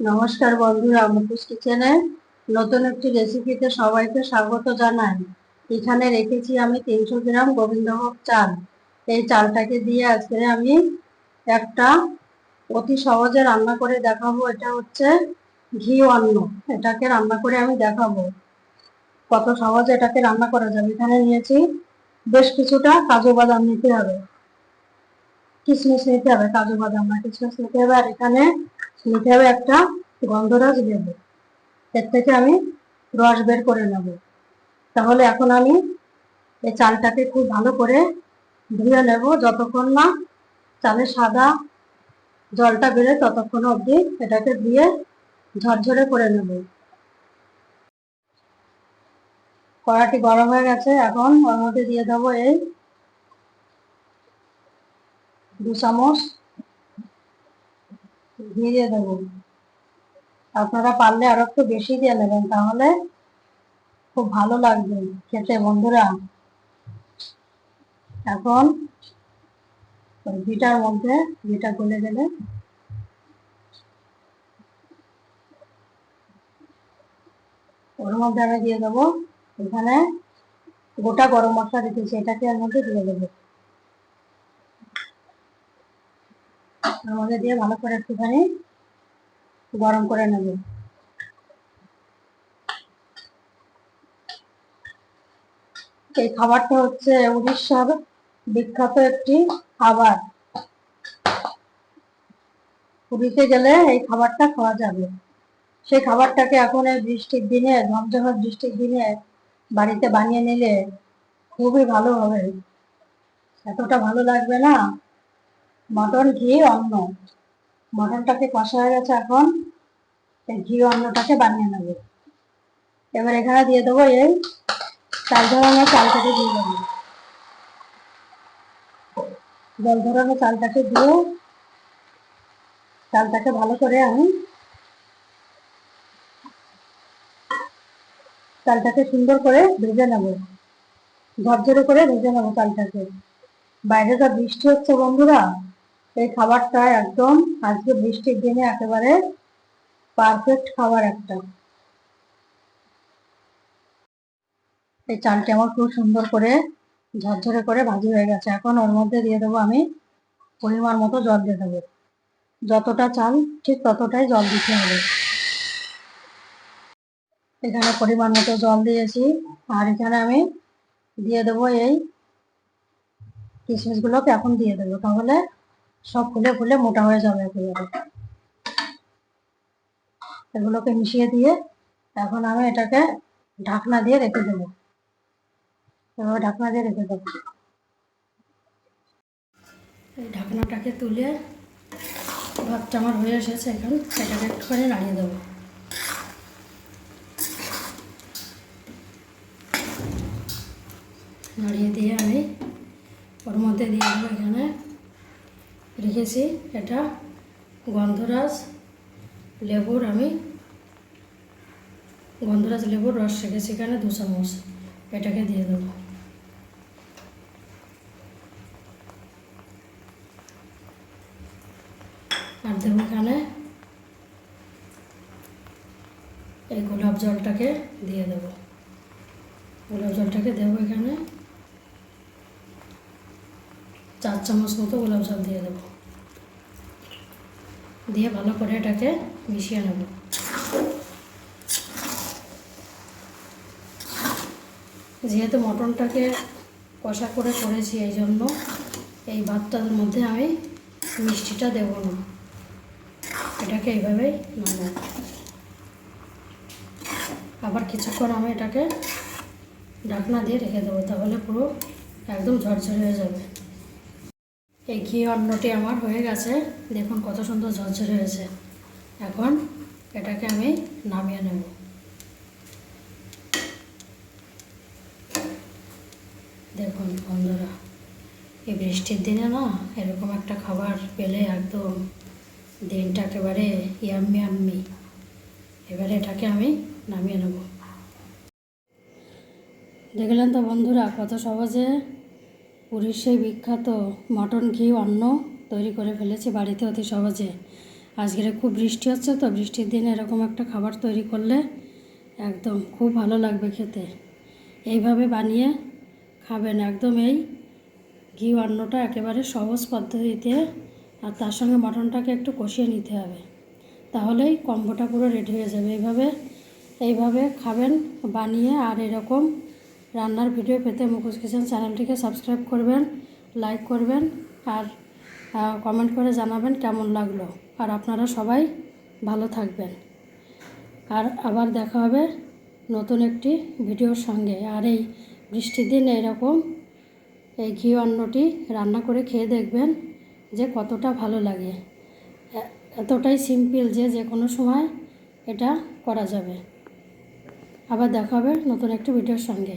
নমস্কার বন্ধুরা মুকুশ কিচেনে নতুন একটি রেসিপিতে সবাইকে স্বাগত জানাই। এখানে রেখেছি আমি তিনশো গ্রাম গোবিন্দভোগ চাল। এই চালটাকে দিয়ে আজকে আমি একটা অতি সহজে রান্না করে দেখাবো। এটা হচ্ছে ঘি অন্ন। এটাকে রান্না করে আমি দেখাবো। কত সহজে এটাকে রান্না করা যাবে। এখানে নিয়েছি বেশ কিছুটা কাজু বাদাম নিতে হবে। কিশমিশ নিতে হবে, কাজু বাদাম না কিশমিশ নিতে হবে, আর এখানে নিতে হবে একটা গন্ধরাজ লেবু এর থেকে আমি রস বের করে নেব। তাহলে এখন আমি এই চালটাকে খুব ভালো করে ধুয়ে নেব, যতক্ষণ না চালে সাদা জলটা বেড়ে ততক্ষণ অবধি এটাকে ধুয়ে ঝরঝরে করে নেব। কড়াটি গরম হয়ে গেছে, এখন ওর মধ্যে দিয়ে দেবো এই দু চামচ দিয়ে দেবো। আপনারা পারলে আরও একটু বেশি দিয়ে নেবেন, তাহলে খুব ভালো লাগবে খেতে বন্ধুরা। এখন ঘিটার মধ্যে ঘিটা গলে গেলে ওর মধ্যে আমি দিয়ে দেবো। এখানে গোটা গরম মশলা রেখেছি এটাকে এর মধ্যে দিয়ে দেবো। ওর মধ্যে দিয়ে ভালো করে একটুখানি গরম করে নেব। এই খাবারটা হচ্ছে উড়িষ্যার বিখ্যাত একটি খাবার। পুরীতে গেলে এই খাবারটা খাওয়া যাবে। সেই খাবারটাকে এখন এই বৃষ্টির দিনে ঝমঝমে বৃষ্টির দিনে বাড়িতে বানিয়ে নিলে খুবই ভালো হবে। এতটা ভালো লাগবে না? মটন, ঘি, অন্ন। মটনটাকে কষা হয়ে গেছে এখন। এই ঘি, অন্নটাকে বানিয়ে নেব। এবার এখানে দিয়ে দেবো এই চাল ধরানো চালটাকে দিয়ে দেবো। জল ধরানো চালটাকে দিয়ে চালটাকে ভালো করে আমি চালটাকে সুন্দর করে ভেজে নেব। ঝরঝরে করে ভেজে নেব চালটাকে। বাইরে যা বৃষ্টি হচ্ছে বন্ধুরা এই খাবারটা একদম আজকে বৃষ্টির দিনে একেবারে পারফেক্ট খাবার একটা। এই চালটি আমার খুব সুন্দর করে ঝরঝরে করে ভাজি হয়ে গেছে। এখন ওর মধ্যে দিয়ে দেবো আমি পরিমাণ মতো জল দিয়ে দেবো। যতটা চাল, ঠিক ততটাই জল দিতে হবে। এখানে পরিমাণ মতো জল দিয়েছি। আর এখানে আমি দিয়ে দেবো এই কিশমিশগুলোকে এখন দিয়ে দেবো। তাহলে সব ফুলে ফুলে মোটা হয়ে যাবে একেবারে। এগুলোকে মিশিয়ে দিয়ে এখন আমি এটাকে ঢাকনা দিয়ে রেখে দেবো। এভাবে ঢাকনা দিয়ে রেখে দেবো। এই ঢাকনাটাকে তুলে ভাতটা আমার হয়ে এসেছে এখন এটাকে একটুখানি নাড়িয়ে দেবো। নাড়িয়ে দিয়ে আমি ওর মধ্যে দিয়ে দেবো এখানে রেখেছি। এটা গন্ধরাজ লেবুর আমি গন্ধরাজ লেবুর রস রেখেছি এখানে দু চামচ এটাকে দিয়ে দেবো। আর দেবো এখানে এই গোলাপ জলটাকে দিয়ে দেবো। গোলাপ জলটাকে দেবো এখানে। চার চামচ মতো গোলাপ জল দিয়ে দেবো। দিয়ে ভালো করে এটাকে মিশিয়ে নেব। যেহেতু মটনটাকে কষা করে করেছি এই জন্য, এই ভাতটার মধ্যে আমি মিষ্টিটা দেবো না। এটাকে এইভাবেই নামাবো আবার কিছুক্ষণ আমি এটাকে ঢাকনা দিয়ে রেখে দেবো, তাহলে পুরো একদম ঝরঝরে হয়ে যাবে। এই ঘি অন্নটি আমার হয়ে গেছে। দেখুন কত সুন্দর ঝরঝরে হয়েছে। এখন এটাকে আমি নামিয়ে নেব। দেখুন বন্ধুরা, এই বৃষ্টির দিনে না এরকম একটা খাবার পেলে একদম দিনটা একেবারে ইয়াম্মি আম্মি। এবারে এটাকে আমি নামিয়ে নেব। দেখলেন তো বন্ধুরা, কত সহজে পুরীর সেই বিখ্যাত মটন ঘি অন্ন তৈরি করে ফেলেছি বাড়িতে অতি সহজে। আজকের খুব বৃষ্টি হচ্ছে তো বৃষ্টির দিনে এরকম একটা খাবার তৈরি করলে একদম খুব ভালো লাগবে খেতে। এইভাবে বানিয়ে খাবেন একদম এই ঘি অন্নটা একেবারে সহজ পদ্ধতিতে আর তার সঙ্গে মটনটাকে একটু কষিয়ে নিতে হবে। তাহলেই কম্বোটা পুরো রেডি হয়ে যাবে। এইভাবে এইভাবে খাবেন, বানিয়ে আর এরকম রান্নার ভিডিও পেতে মুখোশ কিচেন চ্যানেলটিকে সাবস্ক্রাইব করবেন, লাইক করবেন আর কমেন্ট করে জানাবেন কেমন লাগল। আর আপনারা সবাই ভালো থাকবেন। আর আবার দেখা হবে নতুন একটি ভিডিওর সঙ্গে। আর এই বৃষ্টির দিন এরকম এই ঘি অন্নটি রান্না করে খেয়ে দেখবেন যে কতটা ভালো লাগে। এতটাই সিম্পল যে যে কোনো সময় এটা করা যাবে। আবার দেখা হবে নতুন একটি ভিডিওর সঙ্গে।